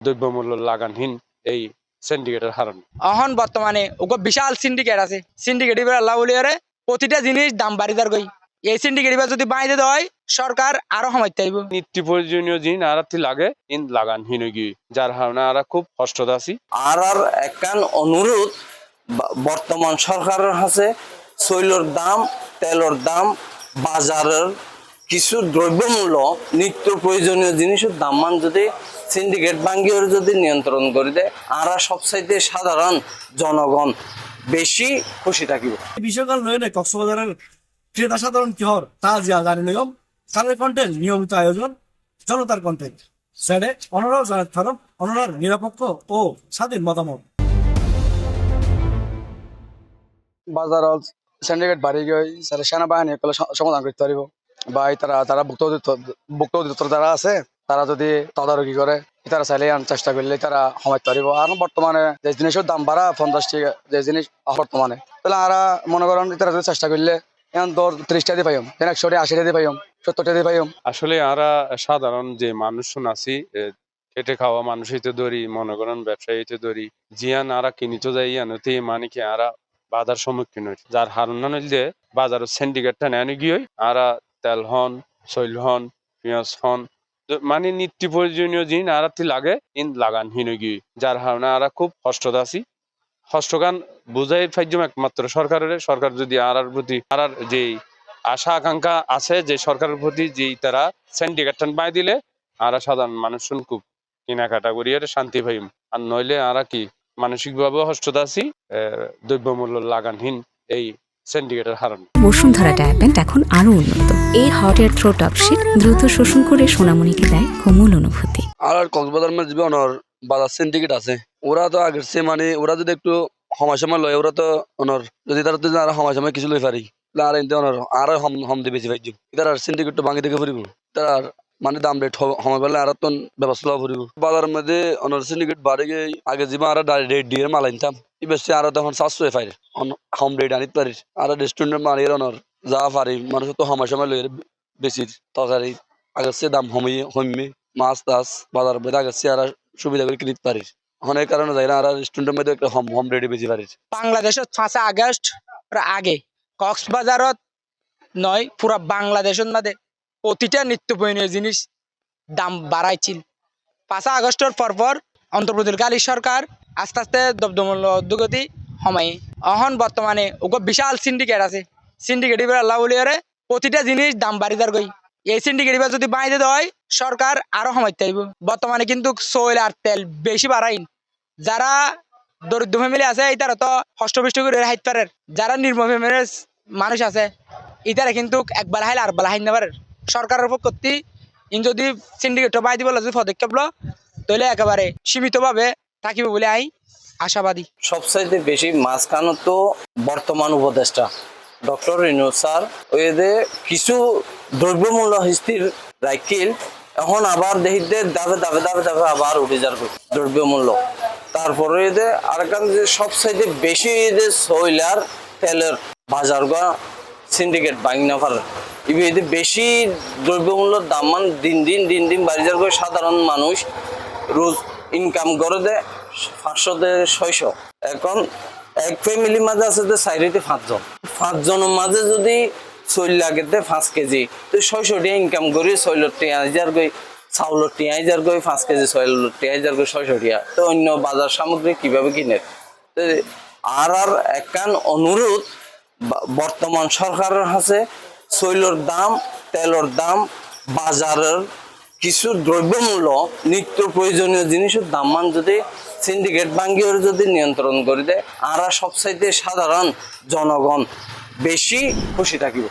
দ্রব্যমূল্য লাগানহীন এই সিন্ডিকেটের হারণ এখন বর্তমানে ওকে বিশাল সিন্ডিকেট আছে। সিন্ডিকেট এবার আল্লাহ বলি আরে প্রতিটা জিনিস দাম বাড়ি যার গই এই সিন্ডিকেট এবার যদি বাইরে দেয় সরকার আরও সময় চাইব নিত্য প্রয়োজনীয় জিনিস আরাতি লাগে ইন লাগানহীন গি যার কারণে আরা খুব কষ্টত আছি। আর আর একখান অনুরোধ বর্তমান সরকারের কাছে শৈলর দাম তেলর দাম বাজারের কিছু দ্রব্যমূল্য নিত্য প্রয়োজনীয় জিনিসের দাম মান যদি সিন্ডিকেট বাঙ্গিওর যদি নিয়ন্ত্রণ করে দেয় আরা সবচাইতে সাধারণ জনগণ বেশি খুশি থাকিব। বিষয়কাল নয় কক্সবাজারের ক্রেতা সাধারণ কি হর তা যা জানি নিয়ম কালের কন্টেন্ট নিয়মিত আয়োজন জনতার কন্টেন্ট স্যারে অনরাও জানাত ফারম অনরার নিরপেক্ষ ও স্বাধীন মতামত। বাজার সিন্ডিকেট বাড়ি গিয়ে স্যার সেনাবাহিনী সমাধান করতে পারিব। বা তারা তারা ভুক্ত ভুক্ত যারা আছে তারা যদি তদারকি করে, তারা চাইলে আনার চেষ্টা করলে তারা সময় পারিব। আর বর্তমানে যে জিনিসের দাম বাড়া, পঞ্চাশ টাকা যে জিনিস বর্তমানে, তাহলে আরা মনে করেন তারা যদি চেষ্টা করলে এখন দর ত্রিশ দিয়ে পাইম একশো আশি টাকা পাইম, সত্তর টাকা পাইম। আসলে আরা সাধারণ যে মানুষজন আছি খেটে খাওয়া মানুষ হইতে ধরি মনে করেন ব্যবসায়ী হইতে ধরি জিয়ান আরা কিনিত যাই ইয়ানতে মানে কি আরা বাধার সম্মুখীন হই যার হারণ নইলে বাজার সিন্ডিকেটটা নেন গিয়ে, আরা তেল হন, শৈল হন, পেঁয়াজ হন মানে নিত্য প্রয়োজনীয় জিনিস আরাতি লাগে ইন লাগানহীন গিয়ে যার কারণে আরা খুব কষ্টত আছি। হস্তগান বুঝাই ফাইজম একমাত্র সরকারের। সরকার যদি আরার প্রতি আরার যে আশা আকাঙ্ক্ষা আছে যে সরকারের প্রতি যে তারা সিন্ডিকেটটা বাই দিলে আরা সাধারণ মানুষ খুব কেনাকাটা করি আর শান্তি পাইম। আর নইলে আরা কি মানসিক ভাবে হস্তত আছি আহ, দ্রব্যমূল্য লাগানহীন এই সিন্ডিকেটের হারণ বসুন্ধরা ডায়াপেন্ট এখন আরও উন্নত। এই হট এয়ার থ্রো টপশিট দ্রুত শোষণ করে সোনামণিকে দেয় কোমল অনুভূতি। আর কক্সবাজার মধ্যে যে অনর বাজার সিন্ডিকেট আছে। ওরা তো আগের চেয়ে মানে ওরা যদি একটু সময় সময় লয় ওরা তো অনর যদি তারা যদি আর সময় সময় কিছু লই পারি আর এনতে অনর আর হম হম দিয়ে বেশি পাইছি তার আর সিন্ডিকেট তো ভাঙি থেকে ফুরিব। তার আর মানে দাম রেট সময় পেলে আর তো ব্যবস্থা ফুরিব। বাজারের মধ্যে অনর সিন্ডিকেট বাড়ি গিয়ে আগে যিমা আর রেট দিয়ে মাল আনতাম। ই বেশি আর তখন সাতশো পারি হোম পারি আর রেস্টুরেন্টের অনর যা পারি মানুষ তো সময় সময় লই বেশি। তরকারি আগের দাম কমিয়ে কমবে মাছ টাছ বাজার মধ্যে আগের আর সুবিধা করে কিনতে পারিস অনেক কারণে যাই না আর রেস্টুরেন্টের মধ্যে একটা হোম হোম রেডি বেশি পারিস বাংলাদেশত পাঁচে আগস্ট আগে। কক্সবাজারত নয়, পুরা বাংলাদেশত মাঝে প্রতিটা নিত্য প্রয়োজনীয় জিনিস দাম বাড়াইছিল। পাঁচা আগস্টের পর পর অন্তর্বর্তীকালী সরকার আস্তে আস্তে দ্রব্যমূল্য উদ্যোগতি সময়ে। এখন বর্তমানে ওকে বিশাল সিন্ডিকেট আছে। সিন্ডিকেট এবার আল্লাহ বলি, আরে, প্রতিটা জিনিস দাম বাড়ি যার গই এই সিন্ডিকেট যদি বাইরে দেয়, সরকার আরও সময় চাইব। বর্তমানে কিন্তু সৈল আর তেল বেশি বাড়াইন যারা দরিদ্র ফ্যামিলি আছে ইতারা তো হষ্টপৃষ্ট করে হাইতে পারে যারা নির্ম ফ্যামিলির মানুষ আছে ইতারা কিন্তু একবার হাইলে আর বেলা হাইন পারে সরকারের পক্ষে ইন যদি সিন্ডিকেট বাই দিব যদি পদক্ষেপ লো, তাহলে একেবারে সীমিতভাবে থাকিব বলে আই, আশাবাদী। সবচাইতে বেশি মাঝখানো তো বর্তমান উপদেষ্টা, ডক্টর রিনু স্যার যে কিছু দ্রব্যমূল্য স্থির রাখিল এখন আবার দেখিতে দাবে দাবে দাবে দাবে আবার উঠে যার দ্রব্যমূল্য। তারপরে যে আরেকখান যে সবচাইতে বেশি যে সইলার তেলের বাজার গা, সিন্ডিকেট বাইনা ফার এতে বেশি দ্রব্যমূল্যের দাম মান দিন দিন দিন দিন বাড়ি যার সাধারণ মানুষ রোজ ইনকাম করে দেয় পাঁচশো থেকে ছয়শো। এখন এক ফ্যামিলির মাঝে আছে যে চারিতে পাঁচজন। পাঁচজনের মাঝে যদি চল লাগে তে পাঁচ কেজি, তো ছয়শো টাকা ইনকাম করি ছয়লোর টিয়া হাজার গই চাউলের টিয়া হাজার গই পাঁচ কেজি ছয়লোর টিয়া হাজার গই ছয়শো টিয়া তো অন্য বাজার সামগ্রী কীভাবে কিনে? তো আর আর একখান অনুরোধ বর্তমান সরকারের কাছে শৈলর দাম, তেলর দাম, বাজারের কিছু দ্রব্যমূল্য, নিত্য প্রয়োজনীয় জিনিসের দাম মান যদি সিন্ডিকেট বাঙ্গিওর যদি নিয়ন্ত্রণ করে দেয়, আরা সবচাইতে সাধারণ জনগণ বেশি খুশি থাকিব।